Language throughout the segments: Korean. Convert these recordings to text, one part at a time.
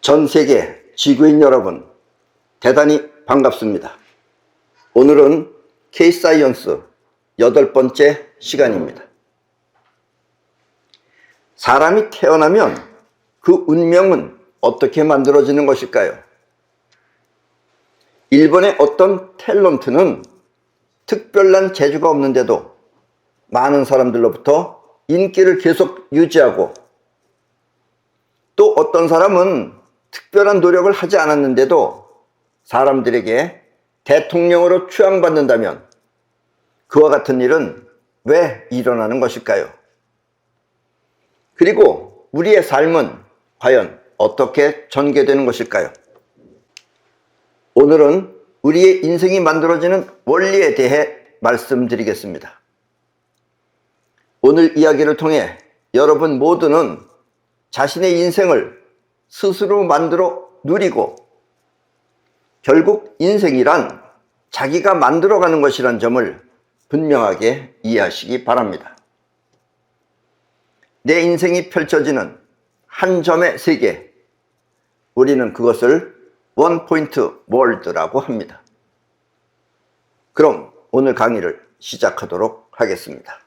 전 세계 지구인 여러분, 대단히 반갑습니다. 오늘은 K-사이언스 여덟 번째 시간입니다. 사람이 태어나면 그 운명은 어떻게 만들어지는 것일까요? 일본의 어떤 탤런트는 특별한 재주가 없는데도 많은 사람들로부터 인기를 계속 유지하고 또 어떤 사람은 특별한 노력을 하지 않았는데도 사람들에게 대통령으로 추앙받는다면 그와 같은 일은 왜 일어나는 것일까요? 그리고 우리의 삶은 과연 어떻게 전개되는 것일까요? 오늘은 우리의 인생이 만들어지는 원리에 대해 말씀드리겠습니다. 오늘 이야기를 통해 여러분 모두는 자신의 인생을 스스로 만들어 누리고 결국 인생이란 자기가 만들어가는 것이란 점을 분명하게 이해하시기 바랍니다. 내 인생이 펼쳐지는 한 점의 세계, 우리는 그것을 원포인트 월드라고 합니다. 그럼 오늘 강의를 시작하도록 하겠습니다.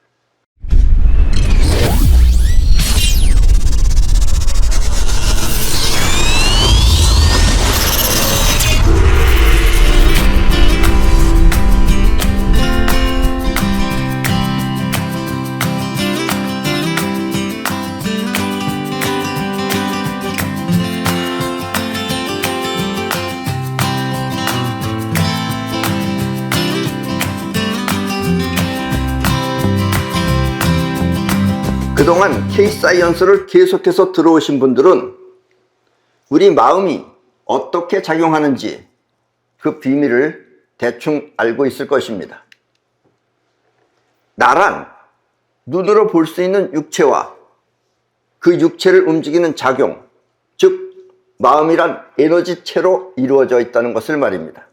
그동안 K-사이언스를 계속해서 들어오신 분들은 우리 마음이 어떻게 작용하는지 그 비밀을 대충 알고 있을 것입니다. 나란 눈으로 볼 수 있는 육체와 그 육체를 움직이는 작용, 즉 마음이란 에너지체로 이루어져 있다는 것을 말입니다.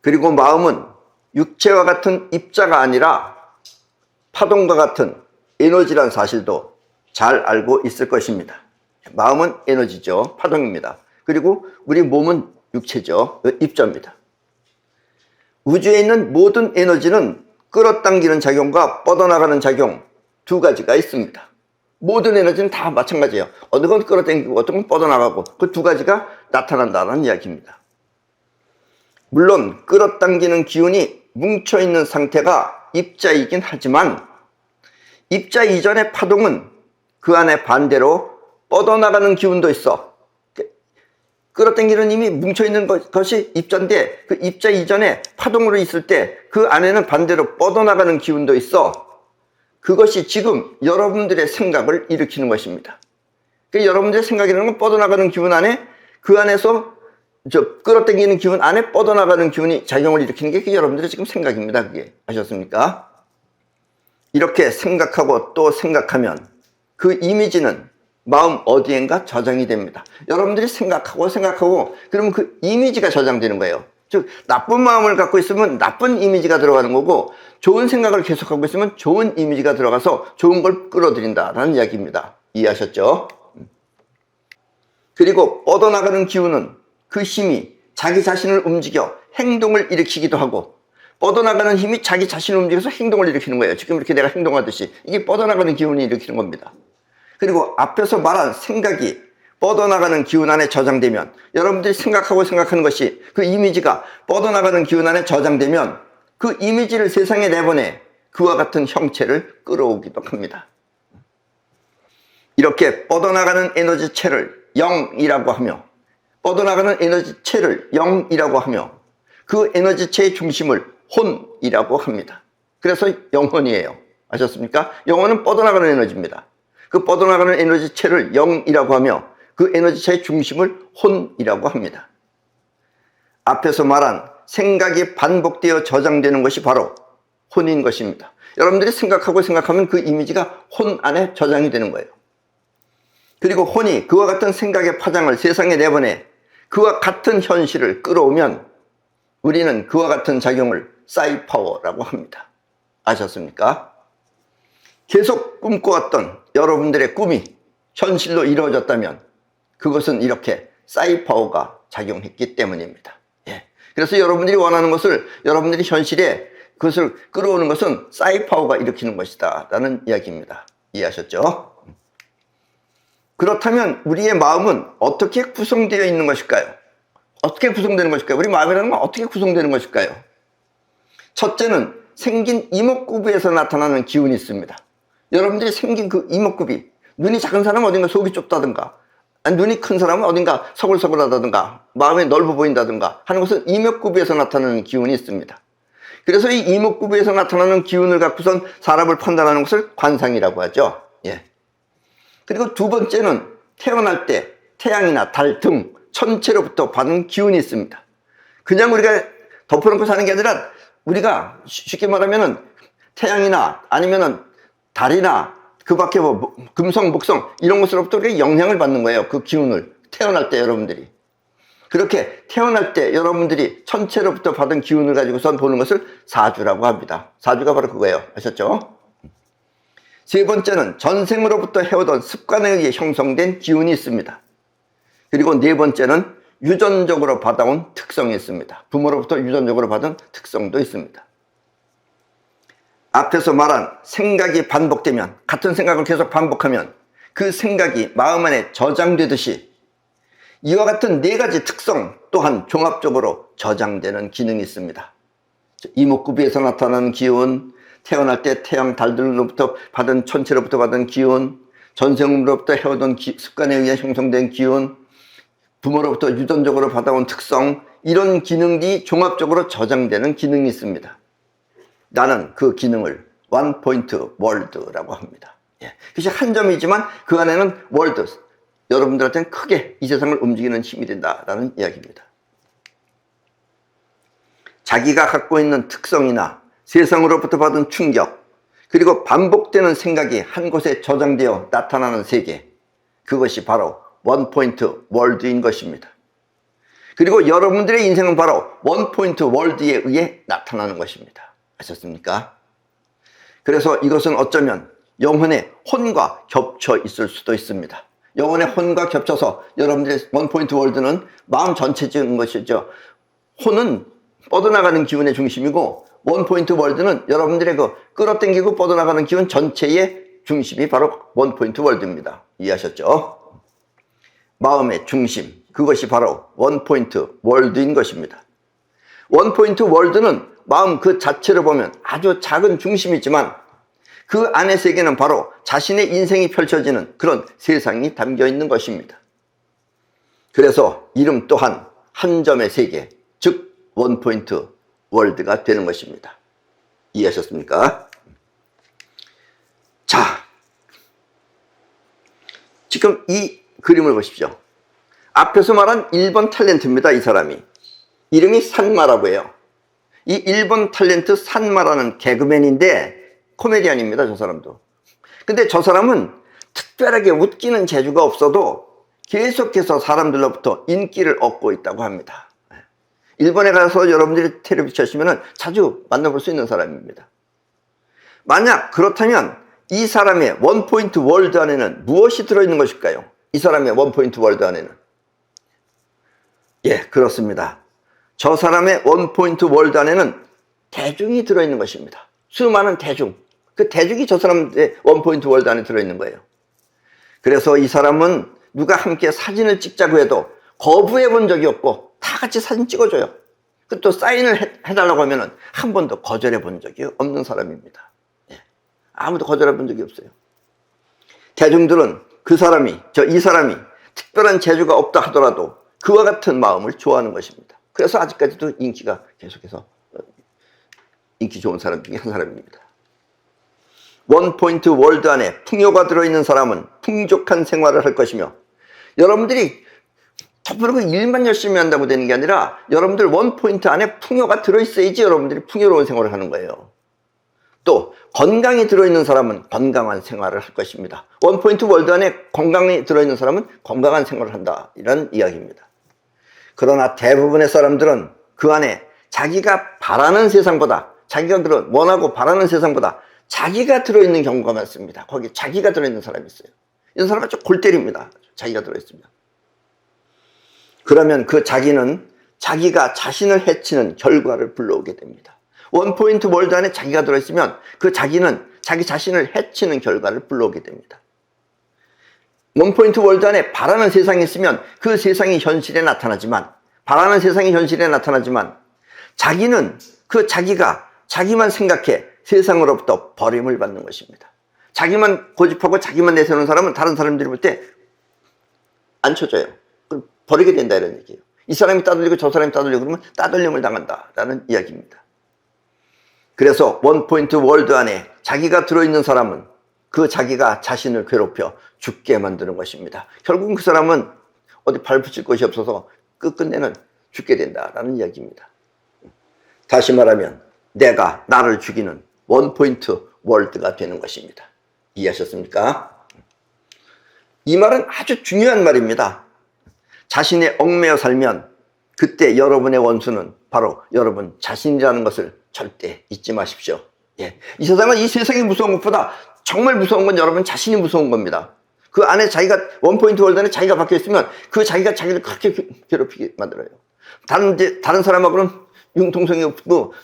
그리고 마음은 육체와 같은 입자가 아니라 파동과 같은 에너지란 사실도 잘 알고 있을 것입니다. 마음은 에너지죠. 파동입니다. 그리고 우리 몸은 육체죠. 입자입니다. 우주에 있는 모든 에너지는 끌어당기는 작용과 뻗어나가는 작용 두 가지가 있습니다. 모든 에너지는 다 마찬가지예요. 어느 건 끌어당기고 어떤 건 뻗어나가고 그 두 가지가 나타난다는 이야기입니다. 물론 끌어당기는 기운이 뭉쳐있는 상태가 입자이긴 하지만 입자 이전의 파동은 그 안에 반대로 뻗어나가는 기운도 있어. 끌어당기는 힘이 뭉쳐있는 것이 입자인데 그 입자 이전에 파동으로 있을 때 그 안에는 반대로 뻗어나가는 기운도 있어. 그것이 지금 여러분들의 생각을 일으키는 것입니다. 그 여러분들의 생각이라는 건 뻗어나가는 기운 안에 그 안에서 저 끌어당기는 기운 안에 뻗어나가는 기운이 작용을 일으키는 게 여러분들의 지금 생각입니다. 그게 아셨습니까? 이렇게 생각하고 또 생각하면 그 이미지는 마음 어디엔가 저장이 됩니다. 여러분들이 생각하고 생각하고 그러면 그 이미지가 저장되는 거예요. 즉 나쁜 마음을 갖고 있으면 나쁜 이미지가 들어가는 거고 좋은 생각을 계속하고 있으면 좋은 이미지가 들어가서 좋은 걸 끌어들인다라는 이야기입니다. 이해하셨죠? 그리고 뻗어나가는 기운은 그 힘이 자기 자신을 움직여 행동을 일으키기도 하고 뻗어나가는 힘이 자기 자신을 움직여서 행동을 일으키는 거예요. 지금 이렇게 내가 행동하듯이 이게 뻗어나가는 기운이 일으키는 겁니다. 그리고 앞에서 말한 생각이 뻗어나가는 기운 안에 저장되면 여러분들이 생각하고 생각하는 것이 그 이미지가 뻗어나가는 기운 안에 저장되면 그 이미지를 세상에 내보내 그와 같은 형체를 끌어오기도 합니다. 이렇게 뻗어나가는 에너지체를 영이라고 하며 뻗어나가는 에너지체를 영이라고 하며 그 에너지체의 중심을 혼이라고 합니다. 그래서 영혼이에요. 아셨습니까? 영혼은 뻗어나가는 에너지입니다. 그 뻗어나가는 에너지체를 영이라고 하며 그 에너지체의 중심을 혼이라고 합니다. 앞에서 말한 생각이 반복되어 저장되는 것이 바로 혼인 것입니다. 여러분들이 생각하고 생각하면 그 이미지가 혼 안에 저장이 되는 거예요. 그리고 혼이 그와 같은 생각의 파장을 세상에 내보내 그와 같은 현실을 끌어오면 우리는 그와 같은 작용을 사이파워라고 합니다. 아셨습니까? 계속 꿈꿔왔던 여러분들의 꿈이 현실로 이루어졌다면 그것은 이렇게 사이파워가 작용했기 때문입니다. 예. 그래서 여러분들이 원하는 것을 여러분들이 현실에 그것을 끌어오는 것은 사이파워가 일으키는 것이다. 라는 이야기입니다. 이해하셨죠? 그렇다면 우리의 마음은 어떻게 구성되어 있는 것일까요? 어떻게 구성되는 것일까요? 우리 마음이라는 건 어떻게 구성되는 것일까요? 첫째는 생긴 이목구비에서 나타나는 기운이 있습니다. 여러분들이 생긴 그 이목구비, 눈이 작은 사람은 어딘가 속이 좁다든가, 눈이 큰 사람은 어딘가 서글서글하다든가, 마음이 넓어 보인다든가 하는 것은 이목구비에서 나타나는 기운이 있습니다. 그래서 이 이목구비에서 나타나는 기운을 갖고선 사람을 판단하는 것을 관상이라고 하죠. 예. 그리고 두 번째는 태어날 때 태양이나 달 등 천체로부터 받은 기운이 있습니다. 그냥 우리가 덮어놓고 사는 게 아니라 우리가 쉽게 말하면은 태양이나 아니면은 달이나 그 밖에 뭐 금성, 목성 이런 것으로부터 우리가 영향을 받는 거예요. 그 기운을 태어날 때 여러분들이. 그렇게 태어날 때 여러분들이 천체로부터 받은 기운을 가지고선 보는 것을 사주라고 합니다. 사주가 바로 그거예요. 아셨죠? 세 번째는 전생으로부터 해오던 습관에 의해 형성된 기운이 있습니다. 그리고 네 번째는 유전적으로 받아온 특성이 있습니다. 부모로부터 유전적으로 받은 특성도 있습니다. 앞에서 말한 생각이 반복되면, 같은 생각을 계속 반복하면 그 생각이 마음 안에 저장되듯이 이와 같은 네 가지 특성 또한 종합적으로 저장되는 기능이 있습니다. 이목구비에서 나타나는 기운, 태어날 때 태양 달들로부터 받은 천체로부터 받은 기운, 전생으로부터 해오던 기, 습관에 의해 형성된 기운, 부모로부터 유전적으로 받아온 특성, 이런 기능이 종합적으로 저장되는 기능이 있습니다. 나는 그 기능을 원 포인트 월드라고 합니다. 예. 그것이 한 점이지만 그 안에는 월드, 여러분들한테는 크게 이 세상을 움직이는 힘이 된다라는 이야기입니다. 자기가 갖고 있는 특성이나 세상으로부터 받은 충격, 그리고 반복되는 생각이 한 곳에 저장되어 나타나는 세계, 그것이 바로 원포인트 월드인 것입니다. 그리고 여러분들의 인생은 바로 원포인트 월드에 의해 나타나는 것입니다. 아셨습니까? 그래서 이것은 어쩌면 영혼의 혼과 겹쳐 있을 수도 있습니다. 영혼의 혼과 겹쳐서 여러분들의 원포인트 월드는 마음 전체적인 것이죠. 혼은 뻗어나가는 기운의 중심이고 원포인트 월드는 여러분들의 그 끌어당기고 뻗어나가는 기운 전체의 중심이 바로 원포인트 월드입니다. 이해하셨죠? 마음의 중심, 그것이 바로 원포인트 월드인 것입니다. 원포인트 월드는 마음 그 자체로 보면 아주 작은 중심이지만 그 안의 세계는 바로 자신의 인생이 펼쳐지는 그런 세상이 담겨 있는 것입니다. 그래서 이름 또한 한 점의 세계, 즉 원포인트 월드가 되는 것입니다. 이해하셨습니까? 자, 지금 이 그림을 보십시오. 앞에서 말한 1번 탤런트입니다. 이 사람이. 이름이 산마라고 해요. 이 1번 탤런트 산마라는 개그맨인데 코미디언입니다. 저 사람도. 근데 저 사람은 특별하게 웃기는 재주가 없어도 계속해서 사람들로부터 인기를 얻고 있다고 합니다. 일본에 가서 여러분들이 텔레비전 하시면 자주 만나볼 수 있는 사람입니다. 만약 그렇다면 이 사람의 원포인트 월드 안에는 무엇이 들어있는 것일까요? 이 사람의 원포인트 월드 안에는. 예, 그렇습니다. 저 사람의 원포인트 월드 안에는 대중이 들어있는 것입니다. 수많은 대중. 그 대중이 저 사람의 원포인트 월드 안에 들어있는 거예요. 그래서 이 사람은 누가 함께 사진을 찍자고 해도 거부해 본 적이 없고 다 같이 사진 찍어줘요. 그 또 사인을 해, 해달라고 하면은 한 번도 거절해 본 적이 없는 사람입니다. 예. 아무도 거절해 본 적이 없어요. 대중들은 그 사람이, 저 이 사람이 특별한 재주가 없다 하더라도 그와 같은 마음을 좋아하는 것입니다. 그래서 아직까지도 인기가 계속해서 어, 인기 좋은 사람 중에 한 사람입니다. 원포인트 월드 안에 풍요가 들어있는 사람은 풍족한 생활을 할 것이며 여러분들이 덮으려고 일만 열심히 한다고 되는 게 아니라 여러분들 원포인트 안에 풍요가 들어있어야지 여러분들이 풍요로운 생활을 하는 거예요. 또 건강이 들어있는 사람은 건강한 생활을 할 것입니다. 원포인트 월드 안에 건강이 들어있는 사람은 건강한 생활을 한다. 이런 이야기입니다. 그러나 대부분의 사람들은 그 안에 자기가 바라는 세상보다 자기가 그런 원하고 바라는 세상보다 자기가 들어있는 경우가 많습니다. 거기 자기가 들어있는 사람이 있어요. 이런 사람은 좀골 때립니다. 자기가 들어있습니다. 그러면 그 자기는 자기가 자신을 해치는 결과를 불러오게 됩니다. 원포인트 월드 안에 자기가 들어있으면 그 자기는 자기 자신을 해치는 결과를 불러오게 됩니다. 원포인트 월드 안에 바라는 세상이 있으면 그 세상이 현실에 나타나지만 바라는 세상이 현실에 나타나지만 자기는 그 자기가 자기만 생각해 세상으로부터 버림을 받는 것입니다. 자기만 고집하고 자기만 내세우는 사람은 다른 사람들이 볼 때 안. 그럼 버리게 된다 이런 얘기예요. 이 사람이 따돌리고 저 사람이 따돌리고 그러면 따돌림을 당한다라는 이야기입니다. 그래서 원포인트 월드 안에 자기가 들어있는 사람은 그 자기가 자신을 괴롭혀 죽게 만드는 것입니다. 결국 그 사람은 어디 발 붙일 곳이 없어서 끝끝내는 죽게 된다라는 이야기입니다. 다시 말하면 내가 나를 죽이는 원포인트 월드가 되는 것입니다. 이해하셨습니까? 이 말은 아주 중요한 말입니다. 자신의 얽매여 살면 그때 여러분의 원수는 바로 여러분 자신이라는 것을 절대 잊지 마십시오. 예. 이 세상은 이 세상이 무서운 것보다 정말 무서운 건 여러분 자신이 무서운 겁니다. 그 안에 자기가 원포인트 월드 안에 자기가 박혀 있으면 그 자기가 자기를 그렇게 괴롭히게 만들어요. 다른 다른 사람하고는 융통성이 없고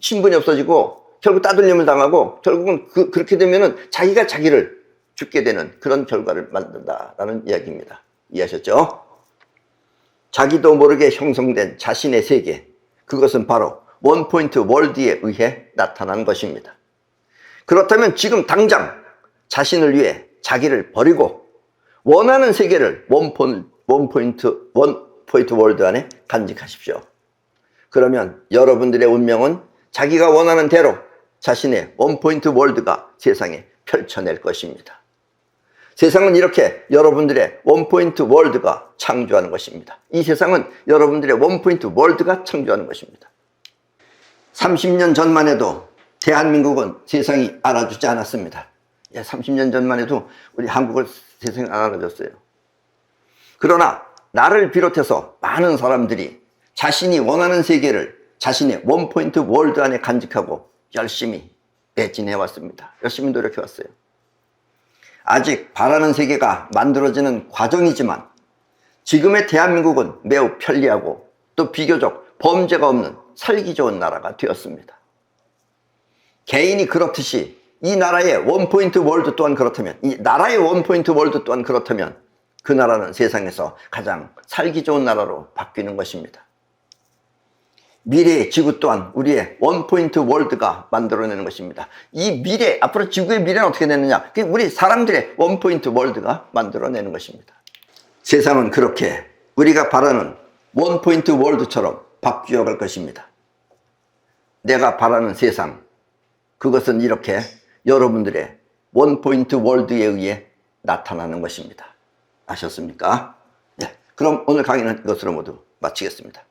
친분이 없어지고 결국 따돌림을 당하고 결국은 그, 그렇게 되면은 자기가 자기를 죽게 되는 그런 결과를 만든다라는 이야기입니다. 이해하셨죠? 자기도 모르게 형성된 자신의 세계, 그것은 바로 원포인트 월드에 의해 나타난 것입니다. 그렇다면 지금 당장 자신을 위해 자기를 버리고 원하는 세계를 원포, 원포인트, 원포인트 월드 안에 간직하십시오. 그러면 여러분들의 운명은 자기가 원하는 대로 자신의 원포인트 월드가 세상에 펼쳐낼 것입니다. 세상은 이렇게 여러분들의 원포인트 월드가 창조하는 것입니다. 이 세상은 여러분들의 원포인트 월드가 창조하는 것입니다. 30년 전만 해도 대한민국은 세상이 알아주지 않았습니다. 30년 전만 해도 우리 한국을 세상이 안 알아줬어요. 그러나 나를 비롯해서 많은 사람들이 자신이 원하는 세계를 자신의 원포인트 월드 안에 간직하고 열심히 매진해 왔습니다. 열심히 노력해 왔어요. 아직 바라는 세계가 만들어지는 과정이지만 지금의 대한민국은 매우 편리하고 또 비교적 범죄가 없는 살기 좋은 나라가 되었습니다. 개인이 그렇듯이 이 나라의 원포인트 월드 또한 그렇다면 이 나라의 원포인트 월드 또한 그렇다면 그 나라는 세상에서 가장 살기 좋은 나라로 바뀌는 것입니다. 미래의 지구 또한 우리의 원포인트 월드가 만들어내는 것입니다. 이 미래, 앞으로 지구의 미래는 어떻게 되느냐? 우리 사람들의 원포인트 월드가 만들어내는 것입니다. 세상은 그렇게 우리가 바라는 원포인트 월드처럼 바뀌어 갈 것입니다. 내가 바라는 세상, 그것은 이렇게 여러분들의 원포인트 월드에 의해 나타나는 것입니다. 아셨습니까? 네, 그럼 오늘 강의는 이것으로 모두 마치겠습니다.